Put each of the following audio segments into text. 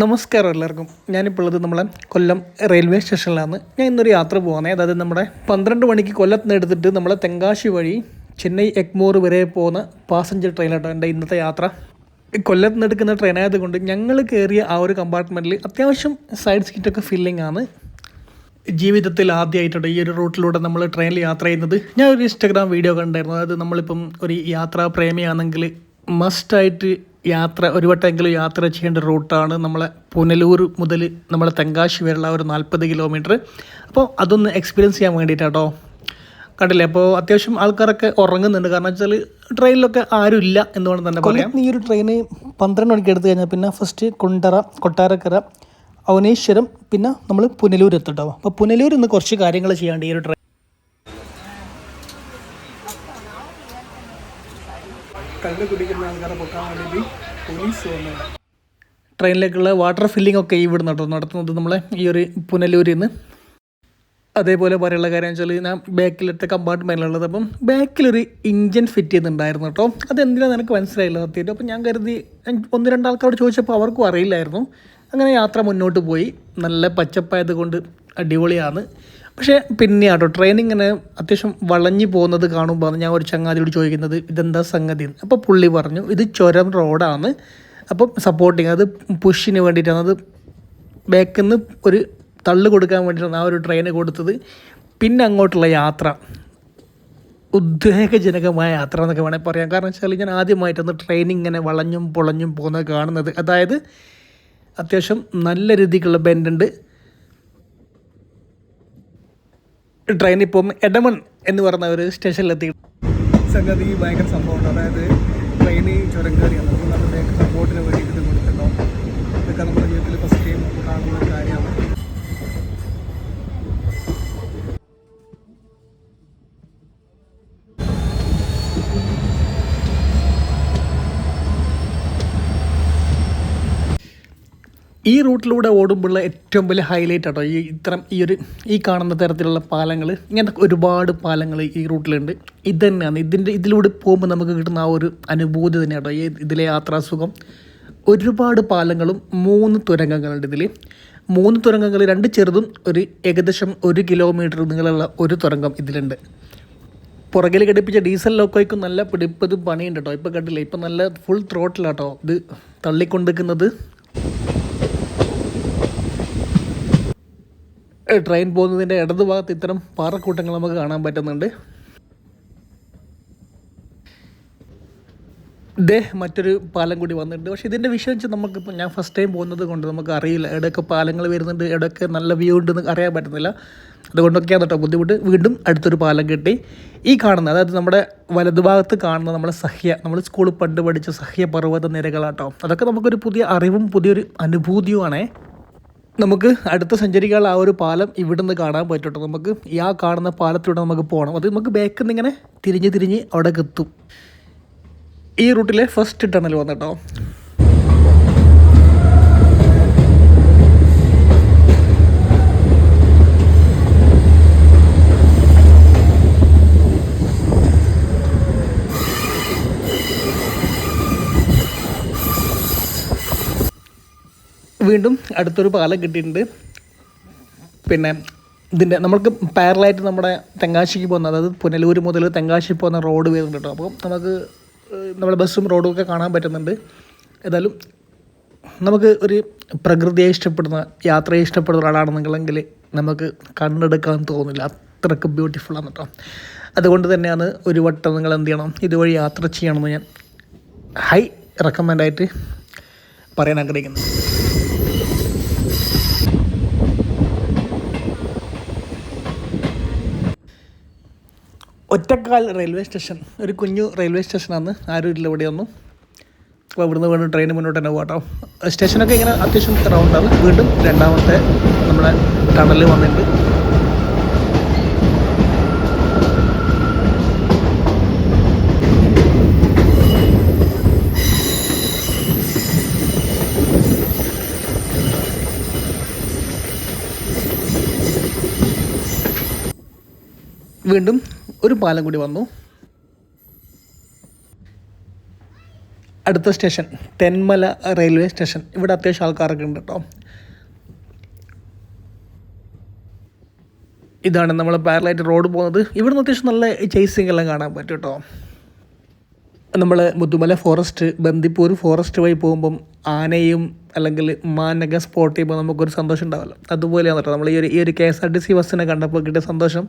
നമസ്കാരം എല്ലാവർക്കും. ഞാനിപ്പോൾ ഉള്ളത് നമ്മളെ കൊല്ലം റെയിൽവേ സ്റ്റേഷനിലാണ്. ഞാൻ ഇന്നൊരു യാത്ര പോകുന്നത് അതായത് നമ്മുടെ പന്ത്രണ്ട് മണിക്ക് കൊല്ലത്ത് നിന്ന് എടുത്തിട്ട് നമ്മളെ തെങ്കാശി വഴി ചെന്നൈ എഗ്മോർ വരെ പോകുന്ന പാസഞ്ചർ ട്രെയിനാട്ടോ എന്റെ ഇന്നത്തെ യാത്ര. കൊല്ലത്ത് നിന്ന് എടുക്കുന്ന ട്രെയിൻ ആയതുകൊണ്ട് ഞങ്ങൾ കയറിയ ആ ഒരു കമ്പാർട്ട്മെന്റിൽ അത്യാവശ്യം സൈഡ് സീറ്റൊക്കെ ഫില്ലിംഗ് ആണ്. ജീവിതത്തിൽ ആദ്യമായിട്ടുണ്ട് ഈ ഒരു റൂട്ടിലൂടെ നമ്മൾ ട്രെയിനിൽ യാത്ര ചെയ്യുന്നത്. ഞാൻ ഒരു ഇൻസ്റ്റാഗ്രാം വീഡിയോ കണ്ടായിരുന്നു. അതായത് നമ്മളിപ്പം ഒരു യാത്രാ പ്രേമിയാണെങ്കിൽ മസ്റ്റായിട്ട് യാത്ര ഒരു വട്ടമെങ്കിലും യാത്ര ചെയ്യേണ്ട റൂട്ടാണ് നമ്മളെ പുനലൂർ മുതൽ നമ്മളെ തെങ്കാശി വരെയുള്ള ഒരു നാൽപ്പത് കിലോമീറ്റർ. അപ്പോൾ അതൊന്ന് എക്സ്പീരിയൻസ് ചെയ്യാൻ വേണ്ടിയിട്ടാട്ടോ. കണ്ടില്ലേ? അപ്പോൾ അത്യാവശ്യം ആൾക്കാരൊക്കെ ഉറങ്ങുന്നുണ്ട്. കാരണം വെച്ചാൽ ട്രെയിനിലൊക്കെ ആരും ഇല്ല എന്ന് വേണം തന്നെ പറയാം. ഈ ഒരു ട്രെയിന് പന്ത്രണ്ട് മണിക്ക് എടുത്തു കഴിഞ്ഞാൽ പിന്നെ ഫസ്റ്റ് കുണ്ടറ കൊട്ടാരക്കര അവനേശ്വരം പിന്നെ നമ്മൾ പുനലൂർ എത്തട്ടോ. അപ്പോൾ പുനലൂർ ഇന്ന് കുറച്ച് കാര്യങ്ങൾ ചെയ്യാണ്ട് ഈ ഒരു ട്രെയിൻ കല്ല് കുടിക്കുന്ന ആൾക്കാരെ പൊക്കാൻ വേണ്ടിയിട്ട് പോലീസ് വന്നു. ട്രെയിനിലേക്കുള്ള വാട്ടർ ഫില്ലിംഗ് ഒക്കെ ഇവിടെ നടത്തും നടത്തുന്നത് നമ്മളെ ഈ ഒരു പുനലൂരിൽ നിന്ന്. അതേപോലെ പറയാനുള്ള കാര്യം വെച്ചാൽ ഞാൻ ബാക്കിലത്തെ കമ്പാർട്ട്മെന്റിലുള്ളത് അപ്പം ബാക്കിലൊരു ഇഞ്ചൻ ഫിറ്റ് ചെയ്യുന്നുണ്ടായിരുന്നു കേട്ടോ. അതെന്തിനാണ് എനിക്ക് മനസ്സിലായില്ല സത്യമായിട്ട് അപ്പം ഞാൻ കരുതി ഒന്ന് രണ്ട് ആൾക്കാരോട് ചോദിച്ചപ്പോൾ അവർക്കും അറിയില്ലായിരുന്നു. അങ്ങനെ യാത്ര മുന്നോട്ട് പോയി. നല്ല പച്ചപ്പായത് കൊണ്ട് അടിപൊളിയാണ്. പക്ഷേ പിന്നെ ആട്ടോ ട്രെയിൻ ഇങ്ങനെ അത്യാവശ്യം വളഞ്ഞു പോകുന്നത് കാണുമ്പോൾ ഞാൻ ഒരു ചങ്ങാതിയോട് ചോദിക്കുന്നത് ഇതെന്താ സംഗതി? അപ്പോൾ പുള്ളി പറഞ്ഞു ഇത് ചുരം റോഡാണ് അപ്പം സപ്പോർട്ടിങ് അത് പുഷിന് വേണ്ടിയിട്ടാണ് അത് ബാക്കിൽ നിന്ന് ഒരു തള്ളു കൊടുക്കാൻ വേണ്ടിയിട്ടാണ് ആ ഒരു ട്രെയിന് കൊടുത്തത്. പിന്നെ അങ്ങോട്ടുള്ള യാത്ര ഉദ്വേഗജനകമായ യാത്ര എന്നൊക്കെ വേണമെങ്കിൽ പറയാം. കാരണം വെച്ചാൽ ഞാൻ ആദ്യമായിട്ടൊന്ന് ട്രെയിൻ ഇങ്ങനെ വളഞ്ഞും പൊളഞ്ഞും പോകുന്നത് കാണുന്നത്. അതായത് അത്യാവശ്യം നല്ല രീതിക്കുള്ള ബെൻഡുണ്ട് ട്രെയിൻ ഇപ്പം എഡമൺ എന്ന് പറഞ്ഞ ഒരു സ്റ്റേഷനിലെത്തി. സംഗതി ഭയങ്കര സംഭവമുണ്ട്. അതായത് ട്രെയിന് ചുരം കയറിയാണ് അപ്പോൾ നമ്മുടെ സപ്പോർട്ടിന് വേണ്ടിയിട്ട് കൊടുത്തിട്ടുണ്ടോ ഇതൊക്കെ നമ്മുടെ ജീവിതത്തിൽ ഫസ്റ്റ് ടൈം കാണുന്ന ഒരു കാര്യമാണ്. ഈ റൂട്ടിലൂടെ ഓടുമ്പോഴുള്ള ഏറ്റവും വലിയ ഹൈലൈറ്റ് ആട്ടോ ഈ ഇത്തരം ഈ ഒരു ഈ കാണുന്ന തരത്തിലുള്ള പാലങ്ങൾ. ഇങ്ങനത്തെ ഒരുപാട് പാലങ്ങൾ ഈ റൂട്ടിലുണ്ട്. ഇത് തന്നെയാണ്. ഇതിന്റെ ഇതിലൂടെ പോകുമ്പോൾ നമുക്ക് കിട്ടുന്ന ആ ഒരു അനുഭൂതി തന്നെ കേട്ടോ ഈ ഇതിലെ യാത്രാസുഖം ഒരുപാട് പാലങ്ങളും മൂന്ന് തുരങ്കങ്ങളുണ്ട് ഇതിൽ മൂന്ന് തുരങ്കങ്ങൾ രണ്ട് ചെറുതും ഒരു ഏകദേശം ഒരു കിലോമീറ്റർ നീളമുള്ള ഒരു തുരങ്കം ഇതിലുണ്ട്. പുറകിൽ ഘടിപ്പിച്ച ഡീസൽ ലോക്കോയ്ക്കും നല്ല പിടിപ്പത് പണിയുണ്ട് കേട്ടോ ഇപ്പോൾ കണ്ടില്ല? ഇപ്പം നല്ല ഫുൾ ത്രോട്ടിലാട്ടോ ഇത് തള്ളിക്കൊണ്ടിരിക്കുന്നത്. ട്രെയിൻ പോകുന്നതിന്റെ ഇടതുഭാഗത്ത് ഇത്തരം പാറക്കൂട്ടങ്ങൾ നമുക്ക് കാണാൻ പറ്റുന്നുണ്ട്. ഇതേ മറ്റൊരു പാലം കൂടി വന്നിട്ടുണ്ട്. പക്ഷേ ഇതിന്റെ വിഷയം വെച്ചാൽ നമുക്കിപ്പോൾ ഞാൻ ഫസ്റ്റ് ടൈം പോകുന്നത് കൊണ്ട് നമുക്ക് അറിയില്ല. എവിടെയൊക്കെ പാലങ്ങൾ വരുന്നുണ്ട് എവിടെയൊക്കെ നല്ല വ്യൂ ഉണ്ടെന്ന് അറിയാൻ പറ്റുന്നില്ല. അതുകൊണ്ടൊക്കെയാണ് കേട്ടോ ബുദ്ധിമുട്ട്. വീണ്ടും അടുത്തൊരു പാലം കിട്ടി. ഈ കാണുന്ന അതായത് നമ്മുടെ വലതുഭാഗത്ത് കാണുന്ന നമ്മുടെ സഹ്യ നമ്മൾ സ്കൂളിൽ പണ്ട് പഠിച്ച സഹ്യ പർവത നിരകളാട്ടോ അതൊക്കെ നമുക്കൊരു പുതിയ അറിവും പുതിയൊരു അനുഭൂതിയുമാണേ. നമുക്ക് അടുത്ത സഞ്ചരിക്കാനുള്ള ആ ഒരു പാലം ഇവിടെ നിന്ന് കാണാൻ പറ്റട്ടോ. നമുക്ക് ഈ ആ കാണുന്ന പാലത്തിലൂടെ നമുക്ക് പോകണം അത് നമുക്ക് ബാക്കിൽ നിന്ന് ഇങ്ങനെ തിരിഞ്ഞ് തിരിഞ്ഞ് അവിടെ എത്തും. ഈ റൂട്ടിലെ ഫസ്റ്റ് ടണൽ വന്നിട്ടോ വീണ്ടും അടുത്തൊരു പാലം കിട്ടിയിട്ടുണ്ട്. പിന്നെ ഇതിന്റെ നമുക്ക് പാരലായിട്ട് നമ്മുടെ തെങ്കാശിക്ക് പോകുന്ന അതായത് പുനലൂർ മുതൽ തെങ്കാശി പോകുന്ന റോഡ് വരുന്നുണ്ട് കേട്ടോ. അപ്പോൾ നമുക്ക് നമ്മുടെ ബസ്സും റോഡും ഒക്കെ കാണാൻ പറ്റുന്നുണ്ട്. ഏതായാലും നമുക്ക് ഒരു പ്രകൃതിയെ ഇഷ്ടപ്പെടുന്ന യാത്രയെ ഇഷ്ടപ്പെടുന്ന ഒരാളാണെന്നെങ്കിൽ നമുക്ക് കണ്ണെടുക്കാൻ തോന്നില്ല. ബ്യൂട്ടിഫുൾ ആണ് കേട്ടോ. അതുകൊണ്ട് തന്നെയാണ് ഒരു വട്ടം നിങ്ങൾ എന്ത് ചെയ്യണം ഇതുവഴി യാത്ര ചെയ്യണമെന്ന് ഞാൻ ഹൈ റെക്കമെൻഡായിട്ട് പറയാൻ ആഗ്രഹിക്കുന്നത് ഒറ്റക്കാൽ റെയിൽവേ സ്റ്റേഷൻ. ഒരു കുഞ്ഞു റെയിൽവേ സ്റ്റേഷനാണ്. ആരും ഇല്ല ഇവിടെയൊന്നും അപ്പോൾ ഇവിടുന്ന് വീണ്ടും ട്രെയിൻ മുന്നോട്ട് തന്നെ പോകാട്ടോ സ്റ്റേഷനൊക്കെ ഇങ്ങനെ അത്യാവശ്യം റൗണ്ടാണ് വീണ്ടും രണ്ടാമത്തെ നമ്മുടെ ടണൽ വന്നിട്ടുണ്ട്. വീണ്ടും ഒരു പാലം കൂടി വന്നു. അടുത്ത സ്റ്റേഷൻ തെന്മല റെയിൽവേ സ്റ്റേഷൻ. ഇവിടെ അത്യാവശ്യം ആൾക്കാരൊക്കെ ഉണ്ട് കേട്ടോ. ഇതാണ് നമ്മൾ പാരലായിട്ട് റോഡ് പോകുന്നത്. ഇവിടെ നിന്ന് അത്യാവശ്യം നല്ല ചേസിങ് എല്ലാം കാണാൻ പറ്റും കേട്ടോ. നമ്മൾ മുതുമല ഫോറസ്റ്റ് ബന്ദിപ്പൂർ ഫോറസ്റ്റ് വഴി പോകുമ്പം ആനയും അല്ലെങ്കിൽ മാനൊക്കെ സ്പോട്ട് ചെയ്യുമ്പോൾ നമുക്കൊരു സന്തോഷം ഉണ്ടാവില്ല. അതുപോലെയാണ് കേട്ടോ. നമ്മൾ ഈ ഒരു ഈ ഒരു K S R T C ബസ്സിനെ കണ്ടപ്പോൾ കിട്ടിയ സന്തോഷം.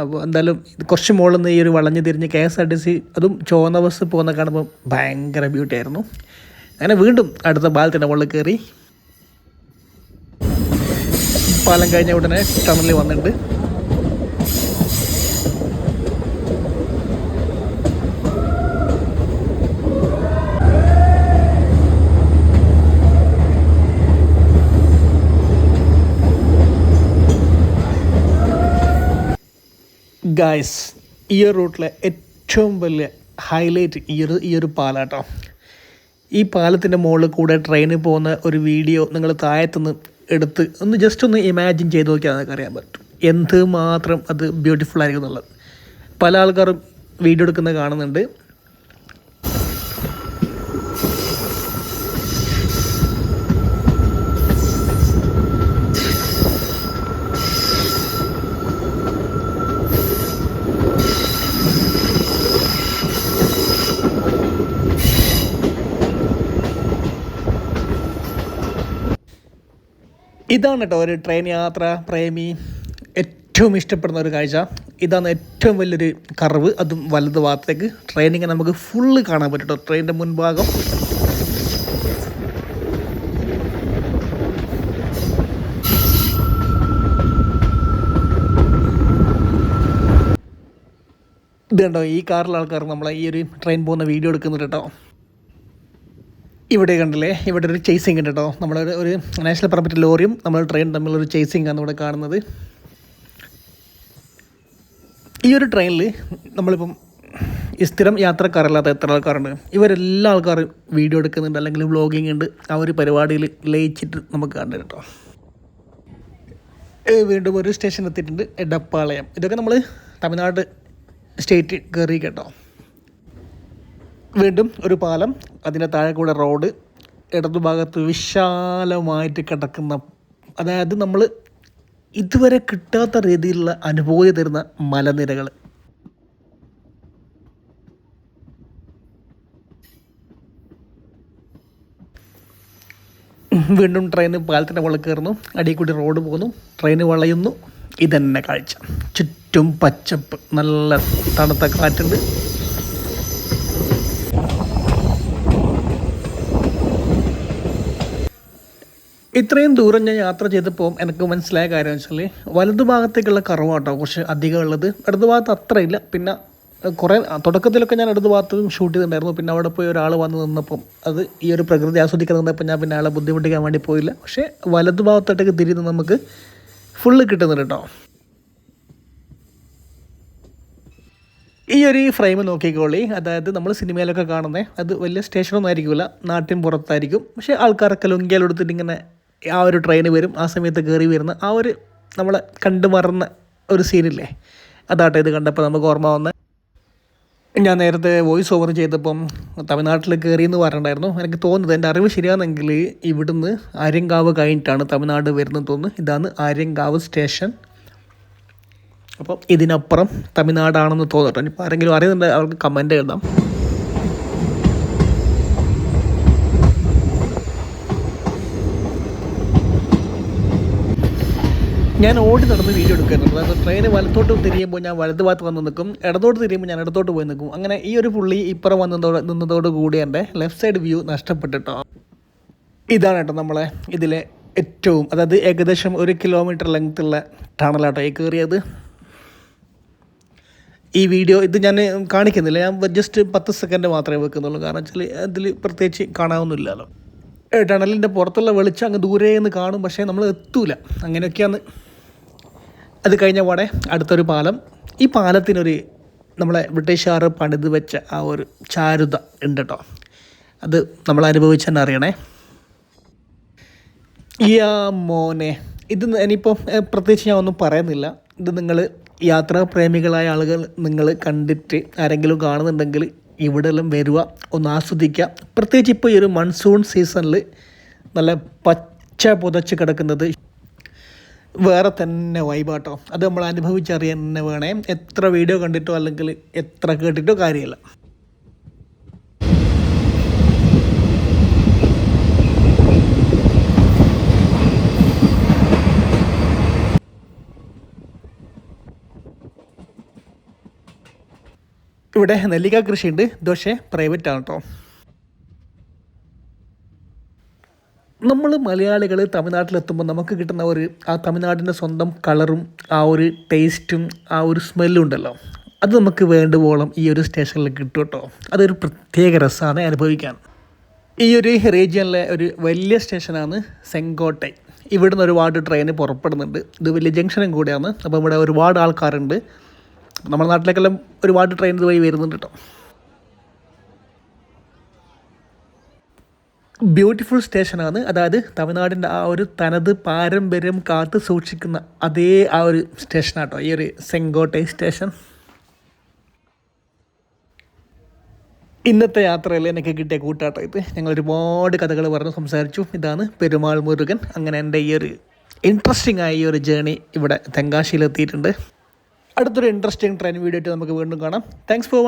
അപ്പോൾ എന്തായാലും ഇത് കുറച്ച് മുകളിൽ നിന്ന് ഈ ഒരു വളഞ്ഞ് തിരിഞ്ഞ് K S R T C അതും ചുവന്ന ബസ് പോകുന്ന കാണുമ്പോൾ ഭയങ്കര ബ്യൂട്ടി ആയിരുന്നു. അങ്ങനെ വീണ്ടും അടുത്ത പാലത്തിന്റെ മുകളിൽ കയറി. പാലം കഴിഞ്ഞ ഉടനെ ടണലിൽ വന്നിട്ടുണ്ട്. ഗായ്സ് ഈ ഒരു റൂട്ടിലെ ഏറ്റവും വലിയ ഹൈലൈറ്റ് ഈ ഒരു ഈ ഒരു പാലാട്ടോ. ഈ പാലത്തിന്റെ മുകളിൽ കൂടെ ട്രെയിനിൽ പോകുന്ന ഒരു വീഡിയോ നിങ്ങൾ താഴത്തുനിന്ന് എടുത്ത് ഒന്ന് ജസ്റ്റ് ഒന്ന് ഇമാജിൻ ചെയ്ത് നോക്കിയാൽ നിങ്ങൾക്ക് അറിയാൻ പറ്റും. എന്ത് മാത്രം അത് ബ്യൂട്ടിഫുൾ ആയിരിക്കും എന്നുള്ളത്. പല ആൾക്കാരും വീഡിയോ എടുക്കുന്നത് കാണുന്നുണ്ട്. ഇതാണ് കേട്ടോ ഒരു ട്രെയിൻ യാത്ര പ്രേമി. ഏറ്റവും ഇഷ്ടപ്പെടുന്ന ഒരു കാഴ്ച. ഇതാണ് ഏറ്റവും വലിയൊരു കറവ് അതും വലത് ഭാഗത്തേക്ക്. ട്രെയിനിങ്ങനെ നമുക്ക് ഫുള്ള് കാണാൻ പറ്റും കേട്ടോ. ട്രെയിനിന്റെ മുൻഭാഗം. ഇത് കണ്ടോ ഈ കാറിലെ ആൾക്കാർ നമ്മളെ ഈ ഒരു ട്രെയിൻ പോകുന്ന വീഡിയോ എടുക്കുന്നുണ്ട് കേട്ടോ. ഇവിടെ കണ്ടില്ലേ? ഇവിടെ ഒരു ചേസിങ് ഉണ്ട് കേട്ടോ. നമ്മളൊരു ഒരു നാഷണൽ പെർമിറ്റ് ലോറിയും നമ്മൾ ട്രെയിൻ തമ്മിലൊരു ചേസിങ് ആണ് ഇവിടെ കാണുന്നത്. ഈ ഒരു ട്രെയിനിൽ നമ്മളിപ്പം ഈ സ്ഥിരം യാത്രക്കാരല്ലാത്ത എത്ര ആൾക്കാരുണ്ട്? ഇവരെല്ലാ ആൾക്കാരും വീഡിയോ എടുക്കുന്നുണ്ട് അല്ലെങ്കിൽ വ്ളോഗിങ് ഉണ്ട്. ആ ഒരു പരിപാടിയിൽ ലയിച്ചിട്ട് നമുക്ക് കണ്ടു കേട്ടോ. വീണ്ടും ഒരു സ്റ്റേഷൻ എത്തിയിട്ടുണ്ട് എടപ്പാളയം. ഇതൊക്കെ നമ്മൾ തമിഴ്നാട് സ്റ്റേറ്റ് കയറി കേട്ടോ. വീണ്ടും ഒരു പാലം അതിന്റെ താഴെ കൂടെ റോഡ് ഇടതുഭാഗത്ത് വിശാലമായിട്ട് കിടക്കുന്ന അതായത് നമ്മൾ ഇതുവരെ കിട്ടാത്ത രീതിയിലുള്ള അനുഭൂതി തരുന്ന മലനിരകൾ. വീണ്ടും ട്രെയിൻ പാലത്തിന്റെ മുകളിൽ കയറുന്നു. അടിയിൽ കൂടി റോഡ് പോകുന്നു. ട്രെയിൻ വളയുന്നു. ഇതന്നെ കാഴ്ച. ചുറ്റും പച്ചപ്പ്. നല്ല തണുത്ത കാറ്റുണ്ട്. ഇത്രയും ദൂരം ഞാൻ യാത്ര ചെയ്തപ്പോൾ എനിക്ക് മനസ്സിലായ കാര്യം വെച്ചാൽ വലതുഭാഗത്തേക്കുള്ള കറവാട്ടോ കുറച്ച് അധികം ഉള്ളത്. ഇടതുഭാഗത്ത് അത്രയില്ല പിന്നെ കുറേ തുടക്കത്തിലൊക്കെ ഞാൻ ഇടതുഭാഗത്ത് ഷൂട്ട് ചെയ്തിട്ടുണ്ടായിരുന്നു. പിന്നെ അവിടെ പോയി ഒരാൾ വന്ന് നിന്നപ്പം അത് ഈ ഒരു പ്രകൃതി ആസ്വദിക്കാൻ നിന്നപ്പോൾ ഞാൻ പിന്നെ ആളെ ബുദ്ധിമുട്ടിക്കാൻ വേണ്ടി പോയില്ല. പക്ഷേ വലതുഭാഗത്തോട്ടേക്ക് തിരിഞ്ഞ് നമുക്ക് ഫുള്ള് കിട്ടുന്നുണ്ട് കേട്ടോ. ഈ ഒരു ഫ്രെയിം നോക്കിക്കോളി. അതായത് നമ്മൾ സിനിമയിലൊക്കെ കാണുന്നത് അത് വലിയ സ്റ്റേഷനൊന്നും ആയിരിക്കില്ല നാട്ടിൻ പുറത്തായിരിക്കും. പക്ഷേ ആൾക്കാരൊക്കെ ലുങ്കിയാലെടുത്തിട്ട് ഇങ്ങനെ ആ ഒരു ട്രെയിൻ വരും. ആ സമയത്ത് കയറി വരുന്ന ആ ഒരു നമ്മളെ കണ്ടു മറന്ന ഒരു സീനില്ലേ അതാട്ടെ ഇത് കണ്ടപ്പോൾ നമുക്ക് ഓർമ്മ വന്ന്. ഞാൻ നേരത്തെ വോയിസ് ഓവർ ചെയ്തപ്പം തമിഴ്നാട്ടിൽ കയറി എന്ന് പറഞ്ഞിട്ടുണ്ടായിരുന്നു. എനിക്ക് തോന്നുന്നത് എന്റെ അറിവ് ശരിയാണെങ്കിൽ ഇവിടുന്ന് ആര്യങ്കാവ് കഴിഞ്ഞിട്ടാണ് തമിഴ്നാട് വരുന്നത് തോന്നുന്നു. ഇതാണ് ആര്യങ്കാവ് സ്റ്റേഷൻ അപ്പം ഇതിനപ്പുറം തമിഴ്നാടാണെന്ന് തോന്നട്ടോ ഇനിയിപ്പോൾ ആരെങ്കിലും അറിയുന്നുണ്ടെങ്കിൽ അവർക്ക് കമന്റ് എഴുതാം. ഞാൻ ഓടി നടന്ന് വീഡിയോ എടുക്കുന്നുണ്ട് അതായത് ട്രെയിൻ വലത്തോട്ട് തിരിയുമ്പോൾ ഞാൻ വലത് ഭാഗത്ത് വന്ന് നിൽക്കും. ഇടത്തോട്ട് തിരിയുമ്പോൾ ഞാൻ ഇടത്തോട്ട് പോയി നിൽക്കും. അങ്ങനെ ഈ ഒരു പുള്ളി ഇപ്പുറം വന്നതോടെ നിന്നതോട് കൂടി എന്റെ ലെഫ്റ്റ് സൈഡ് വ്യൂ നഷ്ടപ്പെട്ടിട്ടോ. ഇതാണ് കേട്ടോ നമ്മളെ ഇതിലെ ഏറ്റവും അതായത് ഏകദേശം ഒരു കിലോമീറ്റർ ലെങ്ത് ഉള്ള ടണലാട്ടോ ഈ കയറിയത്. ഈ വീഡിയോ ഇത് ഞാൻ കാണിക്കുന്നില്ല. ഞാൻ ജസ്റ്റ് പത്ത് സെക്കൻഡ് മാത്രമേ വെക്കുന്നുള്ളൂ. കാരണം വെച്ചാൽ അതിൽ പ്രത്യേകിച്ച് കാണാവുന്നില്ലല്ലോ ടണലിന്റെ പുറത്തുള്ള വെളിച്ചം അങ്ങ് ദൂരെ നിന്ന് കാണും. പക്ഷേ നമ്മൾ എത്തൂല അങ്ങനെയൊക്കെയാണ് അത് കഴിഞ്ഞ പാടെ അടുത്തൊരു പാലം. ഈ പാലത്തിനൊരു നമ്മളെ ബ്രിട്ടീഷുകാർ പണിത് വെച്ച ആ ഒരു ചാരുത ഉണ്ട് കേട്ടോ അത് നമ്മൾ അനുഭവിച്ച് തന്നെ അറിയണേ. യാ മോനെ ഇത് ഇനിയിപ്പോൾ പ്രത്യേകിച്ച് ഞാൻ ഒന്നും പറയുന്നില്ല. ഇത് നിങ്ങൾ യാത്രാ പ്രേമികളായ ആളുകൾ നിങ്ങൾ കണ്ടിട്ട് ആരെങ്കിലും കാണുന്നുണ്ടെങ്കിൽ ഇവിടെയെല്ലാം വരിക ഒന്ന് ആസ്വദിക്കുക. പ്രത്യേകിച്ച് ഇപ്പോൾ ഈ ഒരു മൺസൂൺ സീസണിൽ നല്ല പച്ച പുതച്ച് കിടക്കുന്നത് വേറെ തന്നെ വൈബാട്ടോ അത് നമ്മൾ അനുഭവിച്ചറിയാൻ തന്നെ വേണേ. എത്ര വീഡിയോ കണ്ടിട്ടോ അല്ലെങ്കിൽ എത്ര കേട്ടിട്ടോ കാര്യമില്ല. ഇവിടെ നെല്ലിക്ക കൃഷിയുണ്ട്. ദോശ പ്രൈവറ്റ് ആണ് കേട്ടോ നമ്മൾ മലയാളികൾ തമിഴ്നാട്ടിലെത്തുമ്പോൾ നമുക്ക് കിട്ടുന്ന ഒരു ആ തമിഴ്നാടിന്റെ സ്വന്തം കളറും ആ ഒരു ടേസ്റ്റും ആ ഒരു സ്മെല്ലും ഉണ്ടല്ലോ. അത് നമുക്ക് വേണ്ടുവോളം ഈ ഒരു സ്റ്റേഷനിൽ കിട്ടും കേട്ടോ. അതൊരു പ്രത്യേക രസമാണ് അനുഭവിക്കാൻ. ഈ ഒരു റീജിയനിലെ ഒരു വലിയ സ്റ്റേഷനാണ് സെങ്കോട്ടെ. ഇവിടുന്ന് ഒരുപാട് ട്രെയിൻ പുറപ്പെടുന്നുണ്ട്. ഇത് വലിയ ജംഗ്ഷനും കൂടിയാണ്. അപ്പോൾ ഇവിടെ ഒരുപാട് ആൾക്കാരുണ്ട്. നമ്മുടെ നാട്ടിലേക്കെല്ലാം ഒരുപാട് ട്രെയിൻ ഇതുവഴി വരുന്നുണ്ട് കേട്ടോ. ബ്യൂട്ടിഫുൾ സ്റ്റേഷനാണ് അതായത് തമിഴ്നാടിന്റെ ആ ഒരു തനത് പാരമ്പര്യം കാത്തു സൂക്ഷിക്കുന്ന അതേ ആ ഒരു സ്റ്റേഷനാട്ടോ ഈ ഒരു സെങ്കോട്ടെ സ്റ്റേഷൻ ഇന്നത്തെ യാത്രയിൽ എനിക്ക് കിട്ടിയ കൂട്ടാട്ടോ ഇത്. ഞങ്ങൾ ഒരുപാട് കഥകൾ പറഞ്ഞ് സംസാരിച്ചു. ഇതാണ് പെരുമാൾ മുരുകൻ. അങ്ങനെ എന്റെ ഈ ഒരു ഇൻട്രസ്റ്റിംഗ് ആയ ഈ ഒരു ജേണി ഇവിടെ തെങ്കാശിയിലെത്തിയിട്ടുണ്ട്. അടുത്തൊരു ഇൻട്രസ്റ്റിംഗ് ട്രെയിൻ വീഡിയോ ആയിട്ട് നമുക്ക് വീണ്ടും കാണാം. Thanks for